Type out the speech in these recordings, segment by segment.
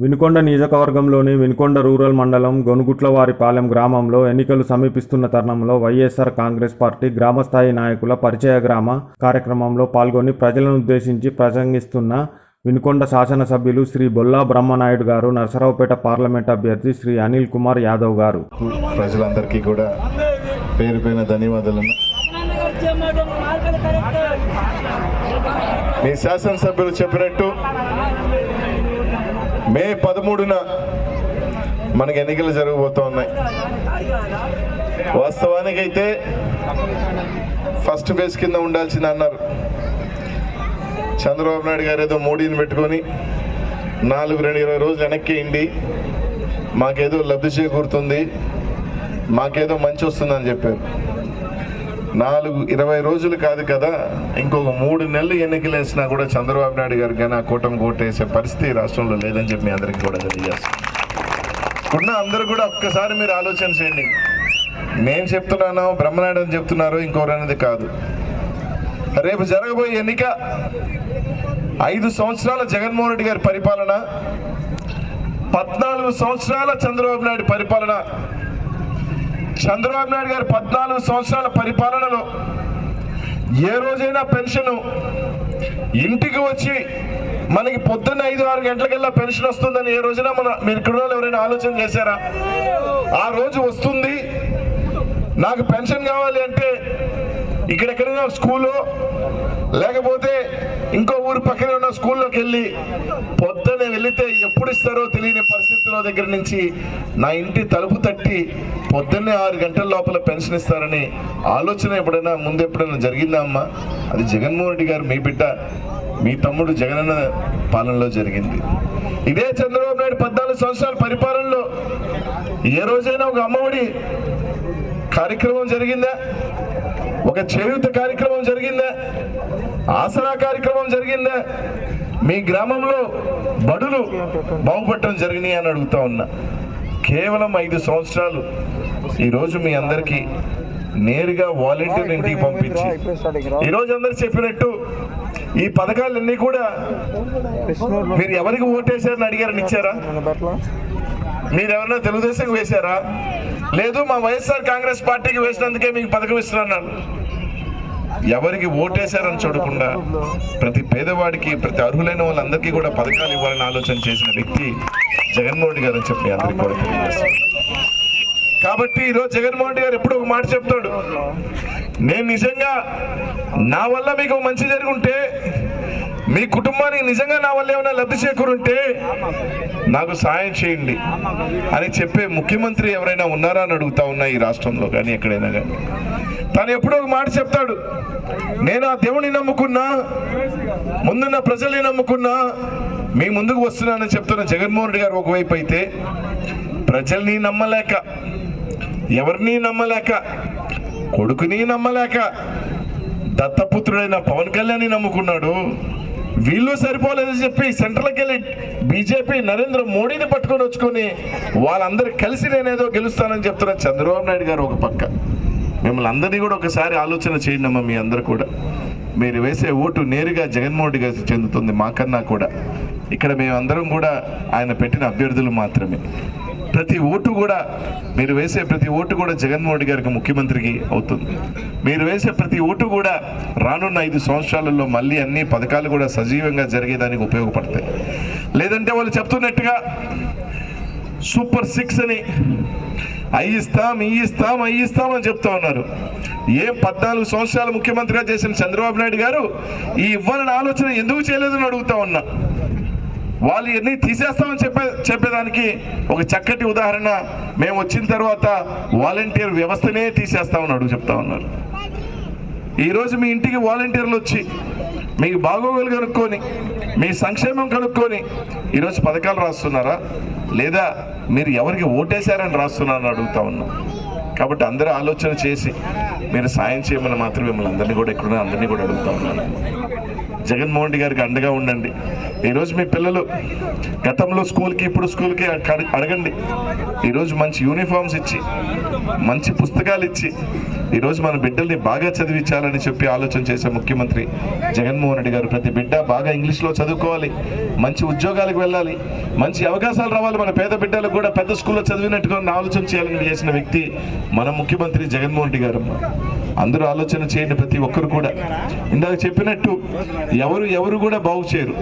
వినుకొండ నియోజకవర్గంలోని వినుకొండ రూరల్ మండలం గొనుగుట్లవారిపాలెం గ్రామంలో ఎన్నికలు సమీపిస్తున్న తరుణంలో వైఎస్ఆర్ కాంగ్రెస్ పార్టీ గ్రామస్థాయి నాయకుల పరిచయ గ్రామ కార్యక్రమంలో పాల్గొని ప్రజలను ఉద్దేశించి ప్రసంగిస్తున్న వినుకొండ శాసనసభ్యులు శ్రీ బొల్లా బ్రహ్మనాయుడు గారు నరసరావుపేట పార్లమెంట్ అభ్యర్థి శ్రీ అనిల్ కుమార్ యాదవ్ గారు. ప్రజలందరికీ కూడా పేరు పైన ధన్యవాదాలు మీ శాసనసభ్యులు చెప్పినట్టు మే పదమూడున మనకి ఎన్నికలు జరగబోతూ ఉన్నాయి వాస్తవానికైతే ఫస్ట్ ఫేజ్ కింద ఉండాల్సింది అన్నారు. చంద్రబాబు నాయుడు గారు ఏదో మోడీని పెట్టుకొని నాలుగు రెండు ఇరవై రోజులు వెనక్కియండి. మాకేదో లబ్ధి చేకూరుతుంది. మాకేదో మంచి వస్తుందని చెప్పారు. నాలుగు ఇరవై రోజులు కాదు కదా ఇంకొక మూడు నెలలు ఎన్నికలు వేసినా కూడా చంద్రబాబు నాయుడు గారు కానీ ఆ కూటమి కోటేసే పరిస్థితి రాష్ట్రంలో లేదని చెప్పి మీ అందరికీ కూడా తెలియజేస్తాను. ఉన్న అందరూ కూడా ఒక్కసారి మీరు ఆలోచన చేయండి. నేను చెప్తున్నాను బ్రహ్మనాయుడు అని చెప్తున్నారు ఇంకోరనేది కాదు. రేపు జరగబోయే ఎన్నిక ఐదు సంవత్సరాల జగన్మోహన్ రెడ్డి గారి పరిపాలన పద్నాలుగు సంవత్సరాల చంద్రబాబు నాయుడు పరిపాలన చంద్రబాబు నాయుడు గారి పద్నాలుగు సంవత్సరాల పరిపాలనలో ఏ రోజైనా పెన్షన్ ఇంటికి వచ్చి మనకి పొద్దున్న ఐదు ఆరు గంటలకల్లా పెన్షన్ వస్తుందని ఏ రోజున మన మీరు ఇక్కడ ఎవరైనా ఆలోచన చేశారా? ఆ రోజు వస్తుంది. నాకు పెన్షన్ కావాలి అంటే ఇక్కడెక్కడైనా స్కూలు లేకపోతే ఇంకో ఊరు పక్కనే ఉన్న స్కూల్లోకి వెళ్ళి పొద్దున్నే వెళితే ఎప్పుడు ఇస్తారో తెలియని పరిస్థితుల దగ్గర నుంచి నా ఇంటి తలుపు తట్టి పొద్దున్నే ఆరు గంటల లోపల పెన్షన్ ఇస్తారని ఆలోచన ఎప్పుడైనా ముందు ఎప్పుడైనా జరిగిందా అమ్మా? అది జగన్మోహన్ రెడ్డి గారు మీ బిడ్డ మీ తమ్ముడు జగనన్న పాలనలో జరిగింది. ఇదే చంద్రబాబు నాయుడు పద్నాలుగు సంవత్సరాల పరిపాలనలో ఏ రోజైనా ఒక అమ్మఒడి కార్యక్రమం జరిగిందా? ఒక చేయూత కార్యక్రమం జరిగిందా? ఆసరా కార్యక్రమం జరిగిందా? మీ గ్రామంలో బడులు బాగుపడటం జరిగినాయి అని అడుగుతా ఉన్నా. కేవలం ఐదు సంవత్సరాలు. ఈరోజు మీ అందరికీ నేరుగా వాలంటీర్ ఇంటికి పంపించి. ఈరోజు అందరు చెప్పినట్టు ఈ పథకాలన్నీ కూడా మీరు ఎవరికి ఓటేశారని అడిగారని ఇచ్చారా? మీరు ఎవరన్నా తెలుగుదేశం వేశారా? లేదు మా వైఎస్ఆర్ కాంగ్రెస్ పార్టీకి వేసినందుకే మీకు పథకం ఇస్తున్నాను ఎవరికి ఓటేశారని చూడకుండా ప్రతి పేదవాడికి ప్రతి అర్హులైన వాళ్ళందరికీ కూడా పథకాలు ఇవ్వాలని ఆలోచన చేసిన వ్యక్తి జగన్మోహన్ రెడ్డి గారు అని చెప్పి అందరికీ కూడా తెలియజేస్తాను. కాబట్టి ఈరోజు జగన్మోహన్ రెడ్డి గారు ఎప్పుడు ఒక మాట చెప్తాడు. నేను నిజంగా నా వల్ల మీకు మంచి జరుగుంటే మీ కుటుంబానికి నిజంగా నా వల్ల ఏమైనా లబ్ధి చేకూరుంటే నాకు సాయం చేయండి అని చెప్పే ముఖ్యమంత్రి ఎవరైనా ఉన్నారా అని అడుగుతా ఉన్నా ఈ రాష్ట్రంలో కానీ ఎక్కడైనా కానీ. తను ఎప్పుడో ఒక మాట చెప్తాడు. నేను ఆ దేవుని నమ్ముకున్నా ముందున్న ప్రజల్ని నమ్ముకున్నా మీ ముందుకు వస్తున్నానని చెప్తున్న జగన్మోహన్ రెడ్డి గారు ఒకవైపు అయితే ప్రజల్ని నమ్మలేక ఎవరిని నమ్మలేక కొడుకుని నమ్మలేక దత్తపుత్రుడైన పవన్ కళ్యాణ్ని నమ్ముకున్నాడు. వీళ్ళు సరిపోలేదని చెప్పి సెంట్రల్కి వెళ్ళి బీజేపీ నరేంద్ర మోడీని పట్టుకొని వచ్చుకొని వాళ్ళందరూ కలిసి నేనేదో గెలుస్తానని చెప్తున్న చంద్రబాబు నాయుడు గారు ఒక పక్క. మిమ్మల్ని అందరినీ కూడా ఒకసారి ఆలోచన చేయండి అమ్మా మీ అందరు కూడా. మీరు వేసే ఓటు నేరుగా జగన్మోహన్ రెడ్డి గారికి చెందుతుంది మాకన్నా కూడా. ఇక్కడ మేమందరం కూడా ఆయన పెట్టిన అభ్యర్థులు మాత్రమే. ప్రతి ఓటు కూడా మీరు వేసే ప్రతి ఓటు కూడా జగన్మోహన్ రెడ్డి గారికి ముఖ్యమంత్రికి అవుతుంది. మీరు వేసే ప్రతి ఓటు కూడా రానున్న ఐదు సంవత్సరాలలో మళ్ళీ అన్ని పథకాలు కూడా సజీవంగా జరిగేదానికి ఉపయోగపడతాయి. లేదంటే వాళ్ళు చెప్తున్నట్టుగా సూపర్ సిక్స్ అని అవి ఇస్తాం ఈ ఇస్తాం అవి ఇస్తాం అని చెప్తా ఉన్నారు. ఏం పద్నాలుగు సంవత్సరాలు ముఖ్యమంత్రిగా చేసిన చంద్రబాబు నాయుడు గారు ఈ ఇవ్వాలని ఆలోచన ఎందుకు చేయలేదని అడుగుతా ఉన్నా. వాళ్ళు ఇవన్నీ తీసేస్తామని చెప్పే చెప్పేదానికి ఒక చక్కటి ఉదాహరణ. మేము వచ్చిన తర్వాత వాలంటీర్ వ్యవస్థనే తీసేస్తామని అడుగు చెప్తా ఉన్నారు. ఈరోజు మీ ఇంటికి వాలంటీర్లు వచ్చి మీకు బాగోగులు కనుక్కొని మీ సంక్షేమం కనుక్కొని ఈరోజు పథకాలు రాస్తున్నారా? లేదా మీరు ఎవరికి ఓటేశారని రాస్తున్నారని అడుగుతా ఉన్నా. కాబట్టి అందరూ ఆలోచన చేసి మీరు సాయం చేయమని మాత్రం మిమ్మల్ని అందరినీ కూడా ఎక్కడున్నా అందరినీ కూడా అడుగుతా ఉన్నాను. జగన్మోహన్ రెడ్డి గారికి అండగా ఉండండి. ఈరోజు మీ పిల్లలు గతంలో స్కూల్కి ఇప్పుడు స్కూల్కి అడగండి. ఈరోజు మంచి యూనిఫామ్స్ ఇచ్చి మంచి పుస్తకాలు ఇచ్చి ఈరోజు మన బిడ్డల్ని బాగా చదివించాలని చెప్పి ఆలోచన చేసే ముఖ్యమంత్రి జగన్మోహన్ రెడ్డి గారు ప్రతి బిడ్డ బాగా ఇంగ్లీష్లో చదువుకోవాలి మంచి ఉద్యోగాలకు వెళ్ళాలి మంచి అవకాశాలు రావాలి. మన పేద బిడ్డలకు కూడా పెద్ద స్కూల్లో చదివినట్టుగా ఆలోచన చేయాలని చేసిన వ్యక్తి మన ముఖ్యమంత్రి జగన్మోహన్ రెడ్డి గారు. అందరూ ఆలోచన చేయండి ప్రతి ఒక్కరు కూడా. ఇందాక చెప్పినట్టు ఎవరు ఎవరు కూడా బాగు చేయరు.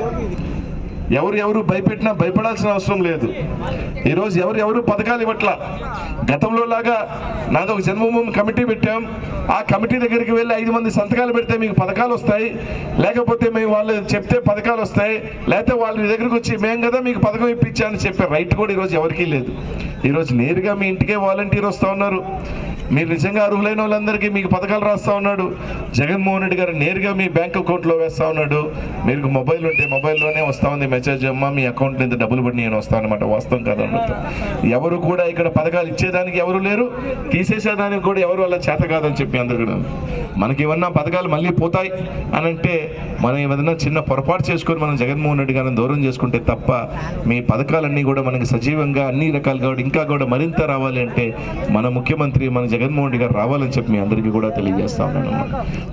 ఎవరు ఎవరు భయపెట్టినా భయపడాల్సిన అవసరం లేదు. ఈరోజు ఎవరు ఎవరు పథకాలు ఇవ్వట్లా. గతంలో లాగా నాదొక జన్మభూమి కమిటీ పెట్టాం. ఆ కమిటీ దగ్గరికి వెళ్ళి ఐదు మంది సంతకాలు పెడితే మీకు పథకాలు వస్తాయి. లేకపోతే మేము వాళ్ళు చెప్తే పథకాలు వస్తాయి. లేకపోతే వాళ్ళ మీ దగ్గరికి వచ్చి మేము కదా మీకు పథకం ఇప్పించామని చెప్పే రైట్ కూడా ఈరోజు ఎవరికీ లేదు. ఈరోజు నేరుగా మీ ఇంటికే వాలంటీర్ వస్తూ ఉన్నారు. మీరు నిజంగా అర్హులైన వాళ్ళందరికీ మీకు పథకాలు రాస్తా ఉన్నాడు. జగన్మోహన్ రెడ్డి గారు నేరుగా మీ బ్యాంక్ అకౌంట్లో వేస్తా ఉన్నాడు. మీరు మొబైల్ ఉంటే మొబైల్లోనే వస్తా ఉంది మెసేజ్ అమ్మ మీ అకౌంట్ నుంచి డబ్బులు పడి నేను వస్తాను అనమాట వాస్తవం కాదు అన్నట్టు. ఎవరు కూడా ఇక్కడ పథకాలు ఇచ్చేదానికి ఎవరు లేరు. తీసేసేదానికి కూడా ఎవరు వాళ్ళ చేత కాదని చెప్పి అందరు కూడా. మనకి ఏమన్నా పథకాలు మళ్ళీ పోతాయి అని అంటే మనం ఏదైనా చిన్న పొరపాటు చేసుకొని మనం జగన్మోహన్ రెడ్డి గారిని దూరం చేసుకుంటే తప్ప మీ పథకాలన్నీ కూడా మనకి సజీవంగా అన్ని రకాలుగా ఇంకా కూడా మరింత రావాలి అంటే మన ముఖ్యమంత్రి మన జగన్ జగన్మోహన్ రెడ్డి గారు రావాలని చెప్పి మీ అందరికీ కూడా తెలియజేస్తా ఉన్నాను.